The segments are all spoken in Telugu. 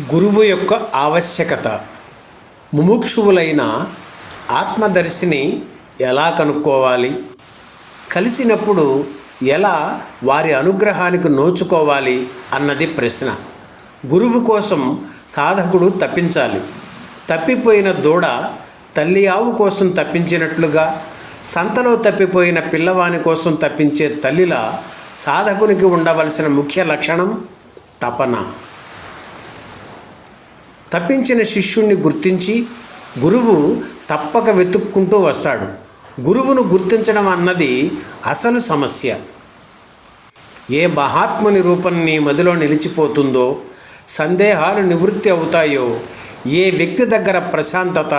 గురువు యొక్క ఆవశ్యకత. ముముక్షువులైన ఆత్మదర్శిని ఎలా కనుక్కోవాలి? కలిసినప్పుడు ఎలా వారి అనుగ్రహానికి నోచుకోవాలి అన్నది ప్రశ్న. గురువు కోసం సాధకుడు తప్పించాలి. తప్పిపోయిన దూడ తల్లి ఆవు కోసం తప్పించినట్లుగా సంతలో తప్పిపోయిన పిల్లవాని కోసం తప్పించే తల్లిలా సాధకునికి ఉండవలసిన ముఖ్య లక్షణం తపన. తప్పించిన శిష్యుణ్ణి గుర్తించి గురువు తప్పక వెతుక్కుంటూ వస్తాడు. గురువును గుర్తించడం అన్నది అసలు సమస్య. ఏ మహాత్ముని రూపం నీ మదిలో నిలిచిపోతుందో సందేహాలు నివృత్తి అవుతాయో ఏ వ్యక్తి దగ్గర ప్రశాంతత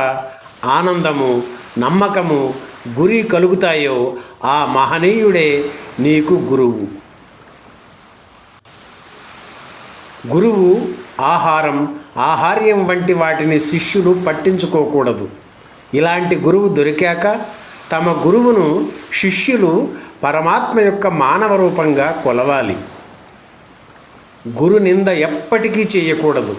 ఆనందము నమ్మకము గురి కలుగుతాయో ఆ మహనీయుడే నీకు గురువు. గురువు ఆహారం ఆహార్యం వంటి వాటిని శిష్యులు పట్టించుకోకూడదు. ఇలాంటి గురువు దొరికాక తమ గురువును శిష్యులు పరమాత్మ యొక్క మానవ రూపంగా కొలవాలి. గురు నింద ఎప్పటికీ చేయకూడదు.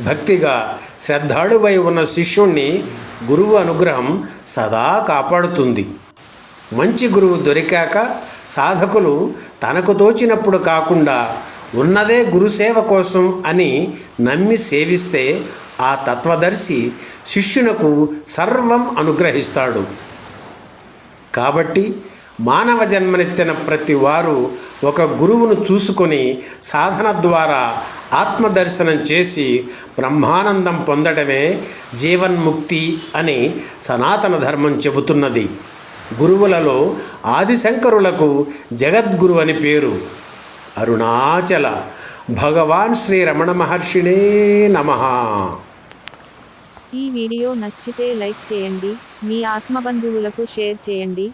భక్తిగా శ్రద్ధాళువై ఉన్న శిష్యుణ్ణి గురువు అనుగ్రహం సదా కాపాడుతుంది. మంచి గురువు దొరికాక సాధకులు తనకు తోచినప్పుడు కాకుండా ఉన్నదే గురుసేవ కోసం అని నమ్మి సేవిస్తే ఆ తత్వదర్శి శిష్యునకు సర్వం అనుగ్రహిస్తాడు. కాబట్టి మానవ జన్మనెత్తిన ప్రతి వారు ఒక గురువును చూసుకొని సాధన ద్వారా ఆత్మదర్శనం చేసి బ్రహ్మానందం పొందడమే జీవన్ముక్తి అని సనాతన ధర్మం చెబుతున్నది. గురువులలో ఆదిశంకరులకు జగద్గురు అని పేరు. అరుణాచల భగవాన్ శ్రీ రమణ మహర్షిణే నమ. ఈ వీడియో నచ్చితే లైక్ చేయండి మీ ఆత్మబంధువులకు షేర్ చేయండి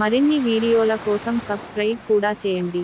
మరిన్ని వీడియోల కోసం సబ్స్క్రైబ్ కూడా చేయండి.